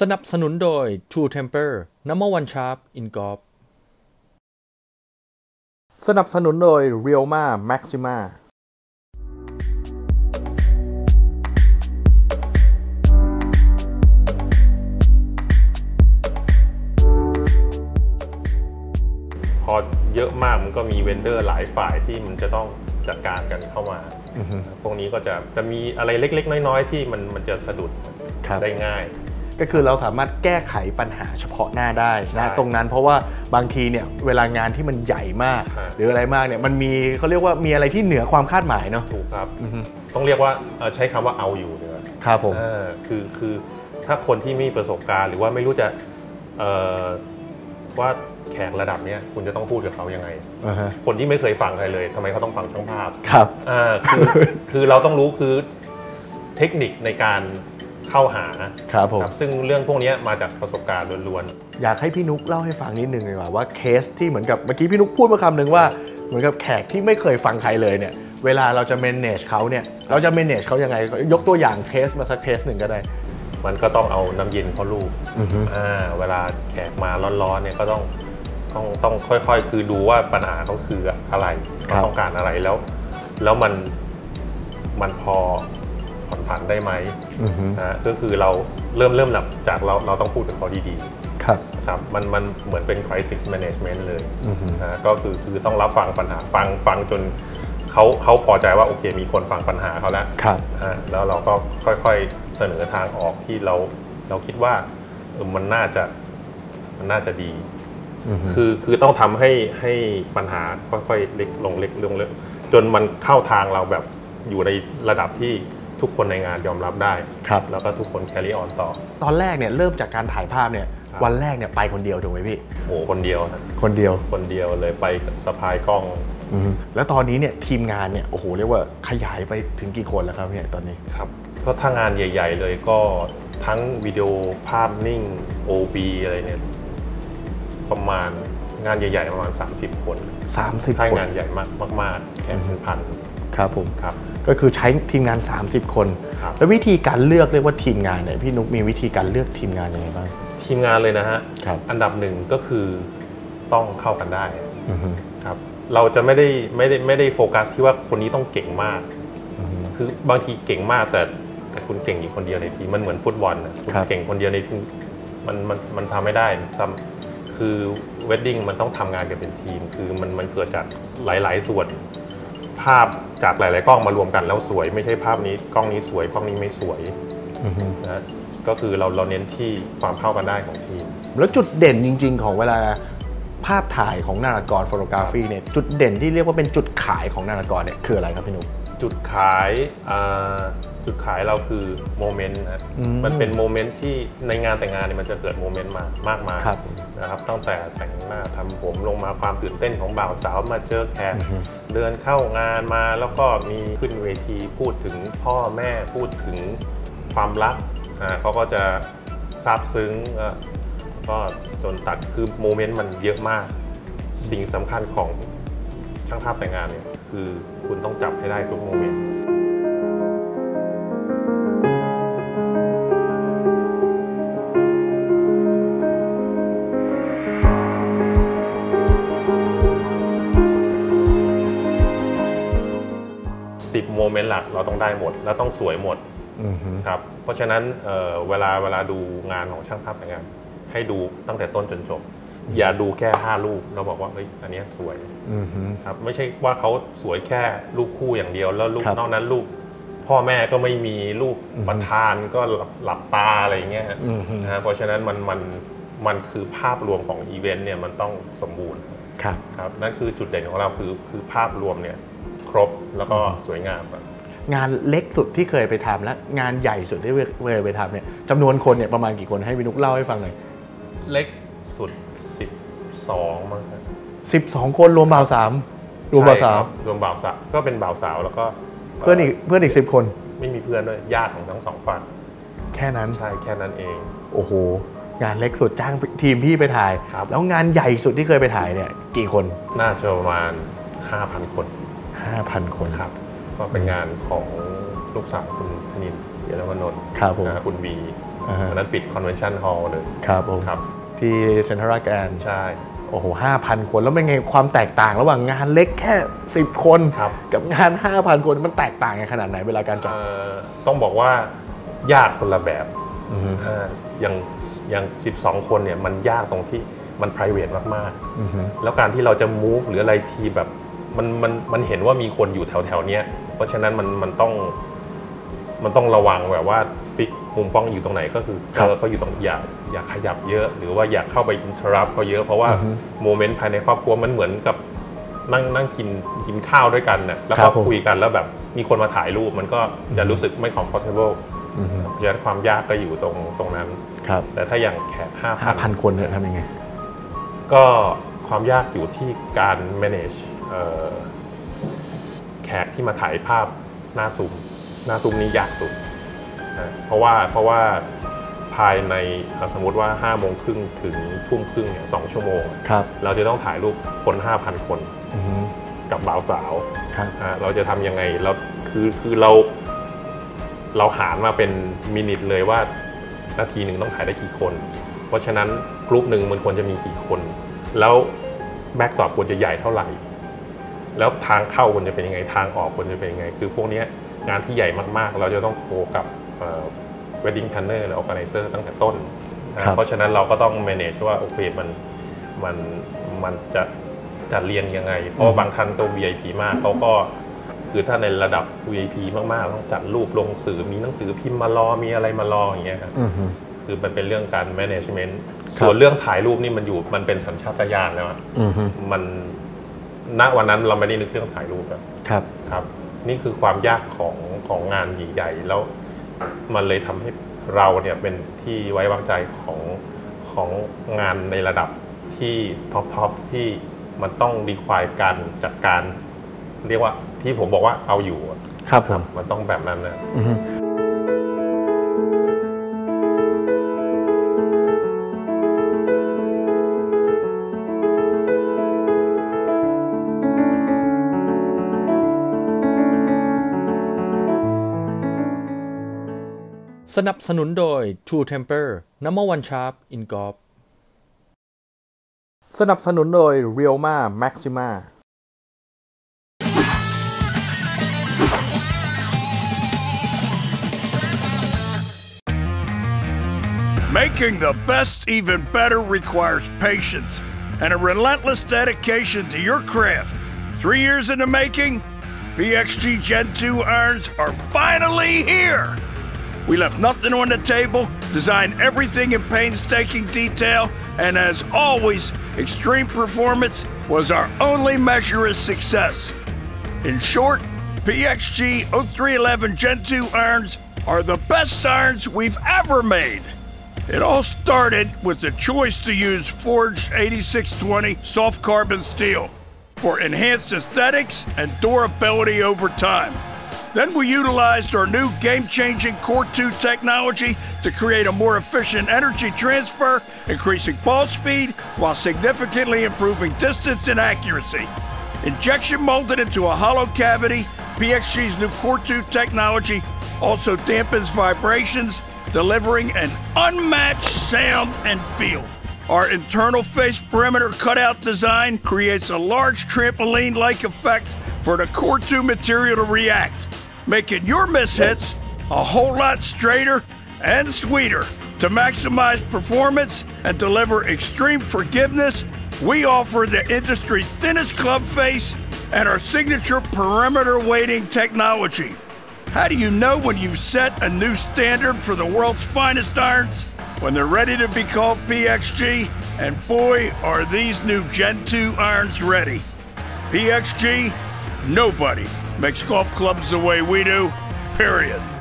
สนับสนุนโดย True Temper Number One Sharp in Golf สนับสนุนโดย Realma Maxima พอเยอะมากมันก็มีเวนเดอร์หลายฝ่ายที่มันจะต้องจัดการกันเข้ามา พวกนี้ก็จะจะมีอะไรเล็กๆ น้อยๆ ที่มันมันจะสะดุดครับได้ง่าย ก็คือเราสามารถแก้ไขปัญหาเฉพาะหน้าได้ใช่นะตรงนั้นเพราะว่าบางทีเนี่ยเวลางานที่มันใหญ่มากใช่หรืออะไรมากเนี่ยมันมีเขาเรียกว่ามีอะไรที่เหนือความคาดหมายเนาะถูกครับต้องเรียกว่าเอ่อใช้คำว่าเอาอยู่เนี่ยครับผมเออคือคือถ้าคนที่ไม่มีประสบการณ์ หรือว่าไม่รู้จะเอ่อว่าแขกระดับเนี้ยคุณจะต้องพูดกับเขายังไงอ่าฮะคนที่ไม่เคยฟังใครเลยทำไมเขาต้องฟังช่างภาพครับอ่าคือคือเราต้องรู้คือเทคนิคในการ เข้าหาครับผมซึ่งเรื่องพวกเนี้ยมาจากประสบการณ์ล้วนอยากให้พี่นุกเล่าให้ฟังนิดนึงดีกว่าว่าเคสที่เหมือนกับเมื่อกี้พี่นุกพูดมาคำหนึ่งว่าเหมือนกับแขกที่ไม่เคยฟังใครเลยเนี่ยเวลาเราจะ manage เขาเนี่ยเราจะ manage เขายังไง ยกตัวอย่างเคสมาสักเคสหนึ่งก็ได้ๆมันก็ต้องเอาน้ำเย็นเข้าลูกอ่าเวลาแขกมาร้อนๆเนี่ยก็ต้องต้องต้องค่อยๆ คือดูว่าปัญหาเขาคืออะไรครัเขาบต้องการอะไรแล้ว แล้วมันมันพอ ผ่อนผันได้ไหมนะก็คือเราเริ่มเริ่มหลับจากเราเราต้องพูดกับเขาดีๆครับครับมันมันเหมือนเป็น crisis management เลยนะก็คือคือต้องรับฟังปัญหาฟังฟังจนเขาเขาพอใจว่าโอเคมีคนฟังปัญหาเขาแล้ว ครับ อ่าแล้วเราก็ค่อยๆเสนอทางออกที่เราเราคิดว่าเออมันน่าจะมันน่าจะดีคือคือต้องทำให้ให้ปัญหาค่อยๆเล็กลงเล็กลงเล็กจนมันเข้าทางเราแบบอยู่ในระดับที่ ทุกคนในงานยอมรับได้ ครับ แล้วก็ทุกคน carry on ต่อ ตอนแรกเนี่ยเริ่มจากการถ่ายภาพเนี่ยครับวันแรกเนี่ยไปคนเดียวถูกไหมพี่โหคนเดียวนะคนเดียวคนเดียวเลยไปสะพายกล้องแล้วตอนนี้เนี่ยทีมงานเนี่ยโอ้โหเรียกว่าขยายไปถึงกี่คนแล้วครับเนี่ยตอนนี้ ครับก็ถ้างานใหญ่ ๆ เลยก็ทั้งวิดีโอภาพนิ่ง OB อะไรเนี่ยประมาณงานใหญ่ ๆ ประมาณ 30 คน30 ถ้าคนงานใหญ่มากๆแข่งเป็นพันครับผม ครับ ก็คือใช้ทีมงาน 30 คนครับแล้ววิธีการเลือกเรียกว่าทีมงานเนี่ยพี่นุกมีวิธีการเลือกทีมงานยังไงบ้าง ทีมงานเลยนะฮะครับอันดับหนึ่งก็คือต้องเข้ากันได้อือฮึครับเราจะไม่ได้ไม่ได้ไม่ได้โฟกัสที่ว่าคนนี้ต้องเก่งมาก คือบางทีเก่งมากแต่แต่คุณเก่งอยู่คนเดียวในทีมมันเหมือนฟุตบอลนะคุณเก่งคนเดียวในทีมมันมันมันทำไม่ได้ทำคือเวดดิ้งมันต้องทำงานกันเป็นทีม คือมันมันเกิดจากหลาย ๆ ส่วน ภาพจากหลาย ๆ กล้องมารวมกันแล้วสวย ไม่ใช่ภาพนี้กล้องนี้สวยกล้องนี้ไม่สวยนะก็คือเราเราเน้นที่ความเข้ากันได้ของทีม แล้วจุดเด่นจริง ๆ ของเวลาภาพถ่ายของนารากรโฟโตกราฟีเนี่ยจุดเด่นที่เรียกว่าเป็นจุดขายของนารากรเนี่ยคืออะไรครับพี่นุก จุดขายอ่าจุดขายเราคือโมเมนต์นะอืมมันเป็นโมเมนต์ที่ในงานแต่งงานเนี่ยมันจะเกิดโมเมนต์มามากมายครับนะครับตั้งแต่แต่งหน้าทำผมลงมาความตื่นเต้นของบ่าวสาวมาเจอแขกเดินเข้างานมาแล้วก็มีขึ้นเวทีพูดถึงพ่อแม่พูดถึงความรักอ่าเขาก็จะซาบซึ้งอะก็จนตัดคือโมเมนต์มันเยอะมาก สิ่งสำคัญของช่างภาพแต่งงานเนี่ย คือคุณต้องจับให้ได้ทุกโมเมนต์10โมเมนต์หลักเราต้องได้หมด แล้วต้องสวยหมดครับเพราะฉะนั้นเอ่อเวลาเวลาดูงานของช่างภาพแต่งงานให้ดูตั้งแต่ต้นจนจบ อย่าดูแค่5รูปเราบอกว่าเฮ้ยอันเนี้ยสวยครับไม่ใช่ว่าเขาสวยแค่ลูกคู่อย่างเดียว แล้วลูกครับนอกนั้นลูกพ่อแม่ก็ไม่มีลูกประธานก็หลับหลับตาอะไรอย่างเงี้ยอือฮึนะฮะเพราะฉะนั้นมันมันมันคือภาพรวมของอีเวนต์เนี่ยมันต้องสมบูรณ์ครับครับนั่นคือจุดเด่นของเราคือคือภาพรวมเนี่ยครบแล้วก็สวยงามครับงานเล็กสุดที่เคยไปทำและงานใหญ่สุดที่เคยไปทำเนี่ยจำนวนคนเนี่ยประมาณกี่คนให้พี่นุกเล่าให้ฟังหน่อยเล็กสุด 12มั้งครับ12คนรวมบ่าวสามรวมบ่าวสาว ใช่ครับรวมบ่าวสาวก็เป็นบ่าวสาวแล้วก็เพื่อนอีกเพื่อนอีก10คน ไม่มีเพื่อนด้วยญาติของทั้งสองฝั่งแค่นั้น ใช่แค่นั้นเอง โอ้โห งานเล็กสุดจ้างทีมพี่ไปถ่าย ครับ แล้วงานใหญ่สุดที่เคยไปถ่ายเนี่ย กี่คน น่าจะประมาณ 5,000 คน5,000 คนครับ ก็เป็นงานของลูกสาวคุณธนินเจรวนนท์ครับผมนะคุณบีอ่าฮะอันนั้นปิดคอนเวนชั่นฮอลล์เลยครับผม ครับ ที่เซ็นทรัลแกรนใช่โอ้โหห้าพันคน แล้วเป็นไงความแตกต่างระหว่างงานเล็กแค่ 10 คน ครับ กับงาน 5,000 คนมันแตกต่างกันขนาดไหนเวลาการจัดเอ่อต้องบอกว่ายากคนละแบบอ่าอย่างอย่าง 12 คนเนี่ยมันยากตรงที่มัน p r i v a t มากๆแล้วการที่เราจะ move หรืออะไรทีแบบมันมันมันเห็นว่ามีคนอยู่แถวแถวๆเนี้ยเพราะฉะนั้นมันมันต้องมันต้องระวังแบบว่า ฟิกมุมป้องอยู่ตรงไหนก็คือครับเออก็อยู่ตรงอย่าอย่าขยับเยอะ หรือว่าอย่าเข้าไปอิน r รั p เขาเยอะเพราะว่าโมเมนต์ภายในครอบครัวมันเหมือนกับนั่งนั่งกินกินข้าวด้วยกันน่ะแล้วครัก็บผมคุยกันแล้วแบบมีคนมาถ่ายรูปมันก็จะรู้สึกไม่ comfortable เพราะฉะนั้นความยากก็อยู่ตรงตรงนั้นครับ แต่ถ้าอย่างแขกห้าพัน5,000คนเนี่ยทำยังไง ก็ความยากอยู่ที่การ manage เอ่อแขกที่มาถ่ายภาพหน้าซูมหน้าซูมนี้ยากสุด นะเพราะว่าเพราะว่าภายในอะสมมติว่า5้าโมงครึ่งถึงทุ่มครึ่งเนี่ยสองชั่วโมงครับเราจะต้องถ่ายรูปคน 5,000 คนอือฮึกับบ่าวสาวครับอะเราจะทำยังไงเราคือคือเรา เราหารมาเป็นมินิทเลยว่านาทีหนึ่งต้องถ่ายได้กี่คน เพราะฉะนั้นกลุ่มหนึ่งมันควรจะมีกี่คน แล้วแบ็กตอบควรจะใหญ่เท่าไหร่ แล้วทางเข้าควรจะเป็นยังไงทางออกควรจะเป็นยังไง คือพวกเนี้ยงานที่ใหญ่มากๆ เราจะต้องโคกับเอ่อ wedding planner หรือ organizer ตั้งแต่ต้นนะครับเพราะฉะนั้นเราก็ต้อง manage ว่าโอเคมันมันมันจะจัดเรียนยังไง เพราะว่าบางท่านตัว VIP มากเขาก็คือถ้าในระดับ VIP มากๆ ต้องจัดรูปลงสื่อมีหนังสือพิมพ์มารอมีอะไรมารออย่างเงี้ยครับอือฮึคือมันเป็นเรื่องการ management ครับส่วนเรื่องถ่ายรูปนี่มันอยู่มันเป็นสัญชาตญาณแล้วอะอือฮึมันณวันนั้นเราไม่ได้นึกเรื่องถ่ายรูปอะครับครับ นี่คือความยากของของงานใหญ่ๆแล้ว มันเลยทำให้เราเนี่ยเป็นที่ไว้วางใจของของงานในระดับที่ท็อปทอปที่มันต้องดีควายการจัดการ เรียกว่าที่ผมบอกว่าเอาอยู่อะครับผมมันต้องแบบนั้นนะ สนับสนุนโดย True Temper Number One Sharp in Golf สนับสนุนโดย Realma Maxima Making the best even better requires patience and a relentless dedication to your craft. Three years in the making, PXG Gen 2 irons are finally here. We left nothing on the table, designed everything in painstaking detail, and as always, extreme performance was our only measure of success. In short, PXG 0311 Gen 2 irons are the best irons we've ever made. It all started with the choice to use forged 8620 soft carbon steel for enhanced aesthetics and durability over time. Then we utilized our new game changing Core 2 technology to create a more efficient energy transfer, increasing ball speed while significantly improving distance and accuracy. Injection molded into a hollow cavity, PXG's new Core 2 technology also dampens vibrations, delivering an unmatched sound and feel. Our internal face perimeter cutout design creates a large trampoline like effect for the Core 2 material to react, making your miss hits a whole lot straighter and sweeter. To maximize performance and deliver extreme forgiveness, we offer the industry's thinnest club face and our signature perimeter weighting technology. How do you know when you've set a new standard for the world's finest irons? When they're ready to be called PXG, and boy, are these new Gen 2 irons ready. PXG, nobody makes golf clubs the way we do, period.